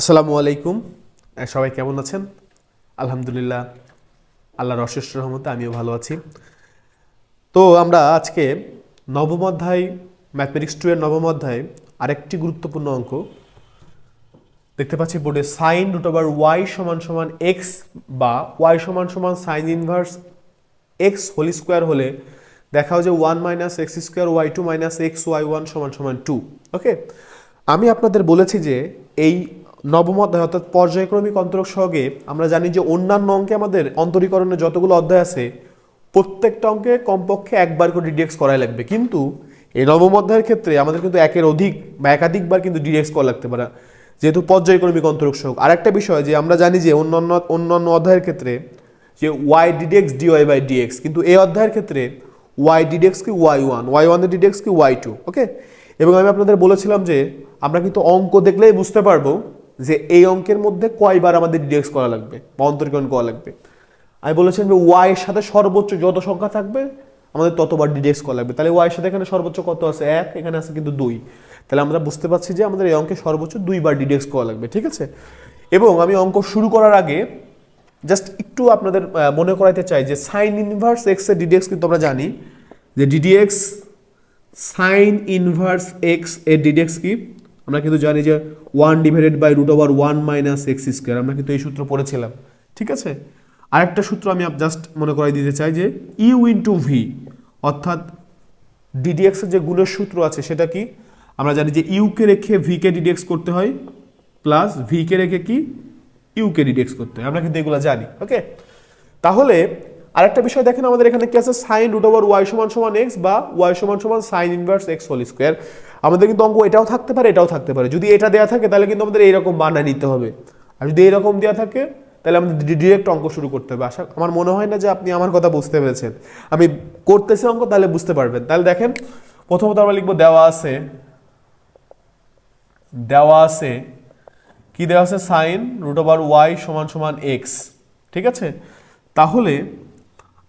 আসসালামু আলাইকুম। সবাই কেমন আছেন? আলহামদুলিল্লাহ, আল্লাহর অশেষ রহমতে আমিও ভালো আছি। তো আমরা আজকে নবম অধ্যায় ম্যাথমেটিক্স টু এর নবম অধ্যায় আরেকটি গুরুত্বপূর্ণ অঙ্ক। দেখতে পাচ্ছি বোর্ডে সাইন রুট ওভার ওয়াই সমান সমান এক্স বা ওয়াই সমান সমান sine inverse x whole square হলে দেখাও যে one minus x square y two minus x y one সমান সমান টু ওকে আমি আপনাদের বলেছি যে এই নবম অধ্যায়, অর্থাৎ পর্যায়ক্রমিক অন্তরক সহগে আমরা জানি যে অন্যান্য অঙ্কে আমাদের অন্তরীকরণের যতগুলো অধ্যায় আছে, প্রত্যেকটা অঙ্কে কমপক্ষে একবার করে ডিডেক্স করাই লাগবে। কিন্তু এই নবম অধ্যায়ের ক্ষেত্রে আমাদের কিন্তু একের অধিক বা একাধিকবার কিন্তু ডিডেক্স করা লাগতে পারে, যেহেতু পর্যায়ক্রমিক অন্তরক সহগ। আরেকটা বিষয় যে আমরা জানি যে অন্যান্য অন্যান্য অধ্যায়ের ক্ষেত্রে যে y d dx dy by dx কিন্তু এই অধ্যায়ের ক্ষেত্রে ওয়াই ডিডেক্স কি ওয়াই ওয়ান ওয়াই ওয়ানের ডিডেক্স কি ওয়াই টু ওকে এবং আমি আপনাদের বলেছিলাম যে আমরা কিন্তু অঙ্ক দেখলেই বুঝতে পারব যে এই অঙ্কের মধ্যে কয়বার আমাদের ডিডেক্স করা লাগবে বা অন্তরীকরণ করা লাগবে। আমি বলেছিলাম যে ওয়াই এর সাথে সর্বোচ্চ যত সংখ্যা থাকবে, আমাদের ততবার ডিডেক্স করা লাগবে। তাহলে ওয়াই এর সাথে এখানে সর্বোচ্চ কত আছে? এক, এখানে আছে কিন্তু দুই। তাহলে আমরা বুঝতে পারছি যে আমাদের এই অঙ্কে সর্বোচ্চ দুইবার ডিডেক্স করা লাগবে, ঠিক আছে? এবং আমি অঙ্ক শুরু করার আগে জাস্ট একটু আপনাদের মনে করাইতে চাই যে সাইন ইনভার্স এক্সের ডিডিএক্স কিন্তু আমরা জানি। যে ডিডিএক্স সাইন ইনভার্স এক্সের ডিডিএক্স কি? আমরা কিন্তু জানি যে one divided by root over one minus x square আমরা কিন্তু এই সূত্র পড়েছিলাম, ঠিক আছে? আরেকটা সূত্র আমি জাস্ট মনে করাই দিতে চাই যে ইউ ইন্টু ভি অর্থাৎ ডিডিএক্সের যে গুণের সূত্র আছে, সেটা কি? আমরা জানি যে ইউকে রেখে ভিকে ডিডিএক্স করতে হয় প্লাস ভিকে রেখে কি? ইউকে ডিডিএক্স করতে হয়। আমরা কিন্তু এগুলো জানি ওকে তাহলে আরেকটা বিষয় দেখেন, আমাদের এখানে কি আছে? সাইন রুট ওভার ওয়াই সমান সমান এক্স বা ওয়াই সমান সমান sine inverse x whole square আমাদের কিন্তু অঙ্ক এটাও থাকতে পারে, এটাও থাকতে পারে। যদি এটা দেওয়া থাকে, তাহলে কিন্তু আমাদের এইরকম বানায় নিতে হবে। আর যদি এইরকম দেওয়া থাকে, তাহলে আমাদের ডিরেক্ট অঙ্ক শুরু করতে হবে। আশা, আমার মনে হয় না যে আপনি আমার কথা বুঝতে পেরেছেন। আমি করতেছি অঙ্ক, তাহলে বুঝতে পারবেন। তাহলে দেখেন, প্রথমত আমরা লিখব দেওয়া আছে দেওয়া আছে, কি দেওয়া আছে? সাইন রুট ওভার ওয়াই সমান সমান এক্স ঠিক আছে? তাহলে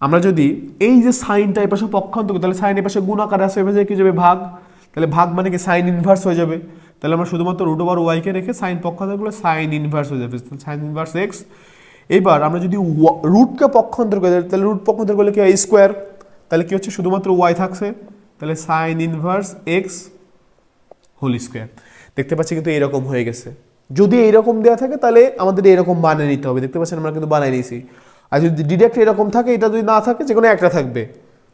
আমরা যদি এই যে সাইনটা এই পাশে পক্ষান্তর তাহলে সাইন এই পাশে গুণ আকারে আছে এভাবে কি যাবে? ভাগ। তাহলে ভাগ মানে কি? সাইন ইনভার্স হয়ে যাবে। তাহলে আমরা শুধুমাত্র রুট ওভার ওয়াইকে রেখে সাইন পক্ষান্তর করলে সাইন ইনভার্স হয়ে যাবে। সাইন ইনভার্স এক্স এবার আমরা যদি রুটকে পক্ষান্তর করি, তাহলে রুট পক্ষান্তর করলে কি? হয় স্কোয়ার তাহলে কি হচ্ছে? শুধুমাত্র ওয়াই থাকছে। তাহলে sine inverse x whole square দেখতে পাচ্ছি কিন্তু এরকম হয়ে গেছে। যদি এইরকম দেওয়া থাকে, তাহলে আমাদের এরকম বানিয়ে নিতে হবে। দেখতে পাচ্ছেন, আমরা কিন্তু বানিয়ে নিয়েছি। আর যদি ডিরেক্ট এরকম থাকে, এটা যদি না থাকে যে কোনো একটা থাকবে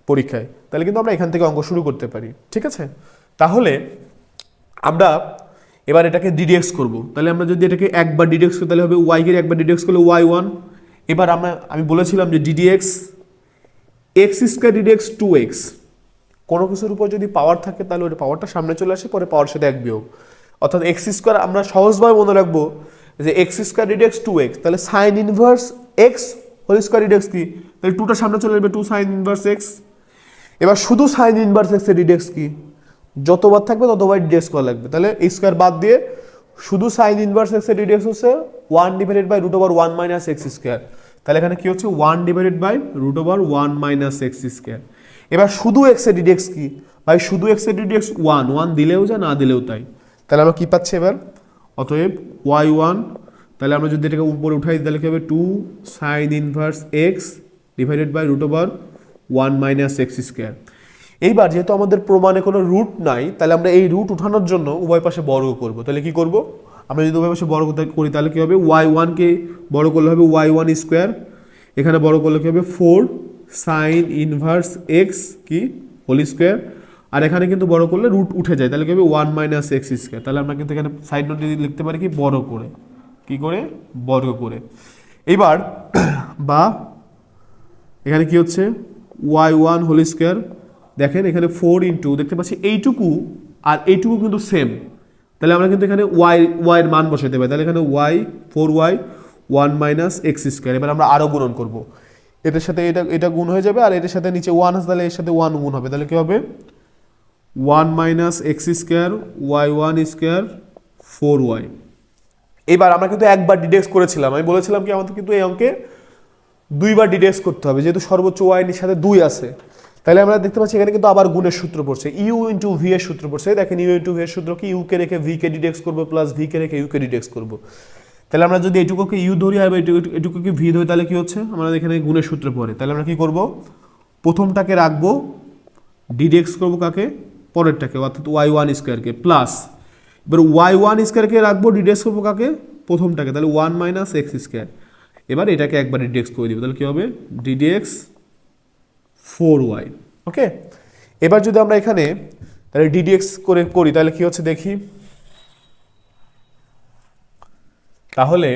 পরীক্ষায়। তাহলে কিন্তু আমরা এখান থেকে অঙ্ক শুরু করতে পারি। ঠিক আছে? তাহলে আমরা এবার এটাকে ডিডেক্স করব। তাহলে আমরা যদি এটাকে একবার ডিডেক্স করি, তাহলে হবে ওয়াইকে একবার ডিডেক্স করলে ওয়াই ওয়ান এবার আমরা, আমি বলেছিলাম যে d dx x square d dx two x কোনো কিছুর উপর যদি পাওয়ার থাকে, তাহলে ওই পাওয়ারটা সামনে চলে আসে, পরে পাওয়ার সাথে এক বিয়োগ। অর্থাৎ এক্স স্কোয়ার আমরা সহজভাবে মনে রাখব যে x square d dx two x তাহলে sine inverse x whole square d dx কি? তাহলে টুটা সামনে চলে আসবে টু সাইন ইনভার্স এক্স এবার শুধু সাইন ইনভার্স এক্সের ডিডেক্স কি? যতবার থাকবে ততবার ডিডেক্স করা লাগবে। তাহলে এই স্কোয়ার বাদ দিয়ে শুধু সাইন ইনভার্স এক্সের ডিডেক্স হচ্ছে one divided by root over one minus x square তাহলে এখানে কি হচ্ছে? One divided by root over one minus x square এবার শুধু এক্সের ডিডেক্স কি? ভাই, শুধু এক্সের ডিডেক্স ওয়ান ওয়ান দিলেও যা, না দিলেও তাই। তাহলে আমরা কি পাচ্ছি এবার? অতএব ওয়াই ওয়ান তাহলে আমরা যদি এটাকে উপরে উঠাই, তাহলে কী হবে? Two sine inverse x divided by root over one minus x square এইবার যেহেতু আমাদের প্রমাণে কোনো রুট নাই, তাহলে আমরা এই রুট উঠানোর জন্য উভয় পাশে বর্গ করব। তাহলে কি করব? আমরা যদি উভয় পাশে বর্গ করি, তাহলে কী হবে? ওয়াই ওয়ানকে বড় করলে হবে ওয়াই ওয়ান স্কোয়ার এখানে বড় করলে কী হবে? ফোর সাইন ইনভার্স এক্স কি? হোল স্কোয়ার আর এখানে কিন্তু বড় করলে রুট উঠে যায়, তাহলে কী হবে? ওয়ান মাইনাস এক্স স্কোয়ার তাহলে আমরা কিন্তু এখানে সাইড নোট লিখতে পারি কি? বড় করে। কি করে? বর্গ করে। এবার বা এখানে কি হচ্ছে? ওয়াই ওয়ান হোল স্কোয়ার দেখেন এখানে ফোর ইন্টু দেখতে পাচ্ছি এইটুকু আর এইটুকু কিন্তু সেম তাহলে আমরা কিন্তু এখানে ওয়াই ওয়াইয়ের মান বসাতে পারি। তাহলে এখানে y four y one minus x square এবার আমরা আরও গুণন করব। এটার সাথে এটা এটা গুণ হয়ে যাবে আর এটার সাথে নিচে ওয়ান আছে, তাহলে এর সাথে ওয়ান গুণ হবে। তাহলে কী হবে? One minus x square y one square four y এবার আমরা কিন্তু একবার ডিডেক্স করেছিলাম। আমি বলেছিলাম কি, আমাদের কিন্তু এই অঙ্কে দুইবার ডিডেক্স করতে হবে, যেহেতু সর্বোচ্চ ওয়াইনের সাথে দুই আছে। তাহলে আমরা দেখতে পাচ্ছি এখানে কিন্তু আবার গুণের সূত্র পড়ছে। ইউ ইন্টু ভি এর সূত্র পড়ছে। দেখেন ইউ ইন্টু ভি এর সূত্র কি? ইউ কে রেখে ভি কে ডিডেক্স করব প্লাস ভি কে রেখে ইউ কে ডিডেক্স করব। তাহলে আমরা যদি এটুকুকে ইউ ধরি আর এটুকু- এটুকুকে ভি ধরি, তাহলে কি হচ্ছে? আমরা এখানে গুণের সূত্রে পড়ে। তাহলে আমরা কি করব? প্রথমটাকে রাখব ডিডেক্স করব কাকে? পরেরটাকে, অর্থাৎ ওয়াই ওয়ান স্কোয়ারকে প্লাস এবার ওয়াই ওয়ান স্কোয়ারকে রাখব ডিডেক্স করব কাকে? প্রথমটাকে, তাহলে ওয়ান মাইনাস এক্স স্কোয়ার এবার এটাকে একবার ডিডেক্স করে দিব, তাহলে কী হবে? D dx four y okay? এবার যদি আমরা এখানে তাহলে ডিডিএক্স করে করি, তাহলে কি হচ্ছে দেখি? তাহলে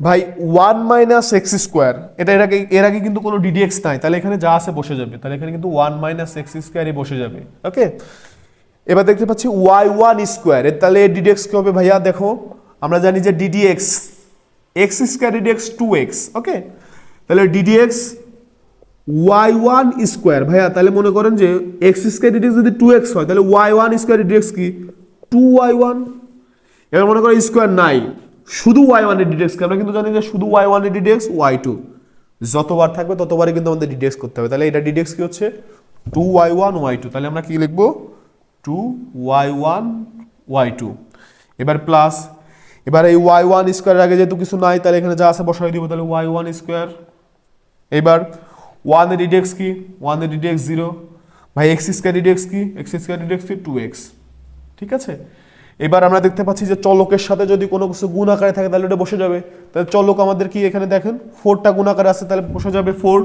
ভাই ওয়ান মাইনাস এক্স স্কোয়ার এটা এর আগে এর আগে কিন্তু কোনো ডিডিএক্স নাই, তাহলে এখানে যা আছে বসে যাবে, তাহলে এখানে কিন্তু ওয়ান মাইনাস এক্স স্কোয়ারই বসে যাবে, ওকে? এবার দেখতে পাচ্ছি ওয়াই ওয়ান স্কোয়ার এর তাহলে ডিডিএক্স কি হবে ভাইয়া? দেখো, আমরা জানি যে d dx x square d dx two x okay তাহলে ডিডিএক্স ওয়াই ওয়ান স্কোয়ার ভাইয়া, তাহলে মনে করেন যে এক্স স্কোয়ার ডিডিএক্স যদি টু এক্স হয়, তাহলে y one square d dx কি? টু ওয়াই ওয়ান এবার মনে করো স্কোয়ার নাই, শুধু ওয়াই ওয়ান ওয়ানের ডিডেক্সকে আমরা কিন্তু জানি যে শুধু ওয়াই ওয়ানের ডিডেক্স ওয়াই টু যতবার থাকবে ততবারই কিন্তু আমাদের ডিডেক্স করতে হবে। তাহলে এটা ডিডিএক্স কি হচ্ছে? Two y one y two তাহলে আমরা কি লিখব? Two y one y two এবার প্লাস এবার এই ওয়াই ওয়ান স্কোয়ারের আগে যেহেতু কিছু নাই, তাহলে এখানে যা আছে বসাই দিব, তাহলে ওয়াই ওয়ান স্কোয়ার এবার ওয়ানের ডিডেক্স কি? ওয়ানের ডিডেক্স জিরো ভাই এক্স স্কোয়ার ডিডেক্স কি? এক্স স্কোয়ার ডিডেক্স কি? টু এক্স ঠিক আছে? এবার আমরা দেখতে পাচ্ছি যে চলকের সাথে যদি কোনো কিছু গুণ আকারে থাকে, তাহলে এটা বসে যাবে। তাহলে চলক আমাদের কি এখানে দেখেন? ফোরটা গুণ আকারে আছে, তাহলে বসে যাবে ফোর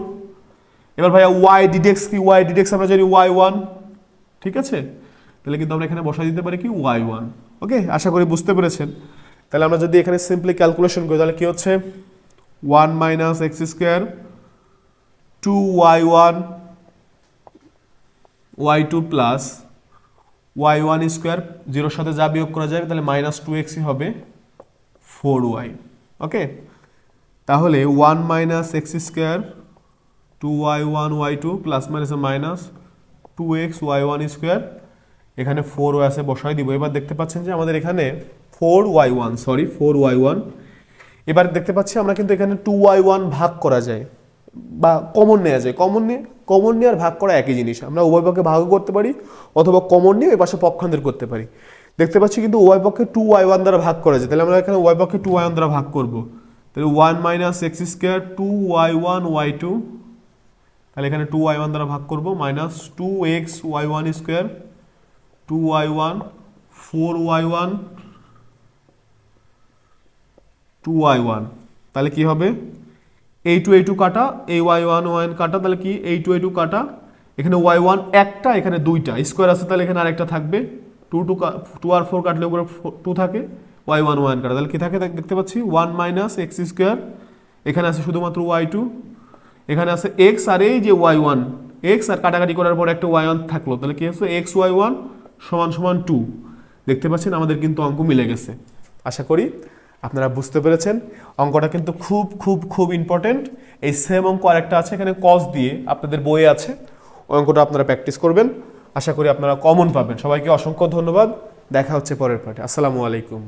এবার ভাইয়া ওয়াই ডিডেক্স কি? ওয়াই ডিডেক্স আমরা জানি ওয়াই ওয়ান ঠিক আছে? তাহলে কিন্তু আমরা এখানে বসাই দিতে পারি কি ওয়াই ওয়ান ওকে আশা করি বুঝতে পেরেছেন। তাহলে আমরা যদি এখানে সিম্পলি ক্যালকুলেশন করি, তাহলে কি হচ্ছে? One minus x square two y one y two plus y one square জিরোর সাথে যা বিয়োগ করা যাবে তাহলে মাইনাস টু এক্সই হবে ফোর ওয়াই ওকে তাহলে one minus x square two y one y two plus minus minus two x y one square এখানে ফোর ওয়াই আছে, বসাই দিব। এবার দেখতে পাচ্ছেন যে আমাদের এখানে four y one sorry four y one এবার দেখতে পাচ্ছি আমরা কিন্তু এখানে টু ওয়াই ওয়ান ভাগ করা যায়, বা কমন নেওয়া যায়। কমন নিয়ে কমন নিয়ে আর ভাগ করা একই জিনিস। আমরা উভয় পক্ষে ভাগও করতে পারি, অথবা কমন নিয়ে ওই পাশে পক্ষান্তর করতে পারি। দেখতে পাচ্ছি কিন্তু উভয় পক্ষে টু ওয়াই ওয়ান দ্বারা ভাগ করা যায়। তাহলে আমরা এখানে উভয় পক্ষে টু ওয়াই ওয়ান দ্বারা ভাগ করব। তাহলে one minus x square two y one y two তাহলে এখানে টু ওয়াই ওয়ান দ্বারা ভাগ করব minus two x y one square two y one four y one two y one তাহলে কি হবে? এই টু এই টু কাটা এই ওয়াই ওয়ান ওয়ান কাটা, তাহলে কি? এই টু এই টু কাটা। এখানে ওয়াই ওয়ান একটা, এখানে দুইটা। স্কোয়ার আছে, তাহলে এখানে আরেকটা থাকবে। টু টু টু আর ফোর কাটলে উপরে টু থাকে। ওয়াই ওয়ান ওয়ান কাটা। তাহলে কি থাকে? দেখতে পাচ্ছি? ওয়ান মাইনাস এক্স স্কোয়ার এখানে আছে শুধুমাত্র ওয়াই টু এখানে আছে এক্স আর এই যে ওয়াই ওয়ান এক্স আর কাটাকাটি করার পর একটা ওয়াই ওয়ান থাকল। তাহলে কি হচ্ছে এক্স ওয়াই ওয়ান সমান সমান টু দেখতে পাচ্ছেন আমাদের কিন্তু অঙ্ক মিলে গেছে। আশা করি আপনারা বুঝতে পেরেছেন। অঙ্কটা কিন্তু খুব খুব খুব ইম্পর্টেন্ট এই সেম অঙ্ক আরেকটা আছে, এখানে কস দিয়ে আপনাদের বইয়ে আছে। ওই অঙ্কটা আপনারা প্র্যাকটিস করবেন। আশা করি আপনারা কমন পাবেন। সবাইকে অসংখ্য ধন্যবাদ। দেখা হচ্ছে পরের পাঠে আসসালামু আলাইকুম।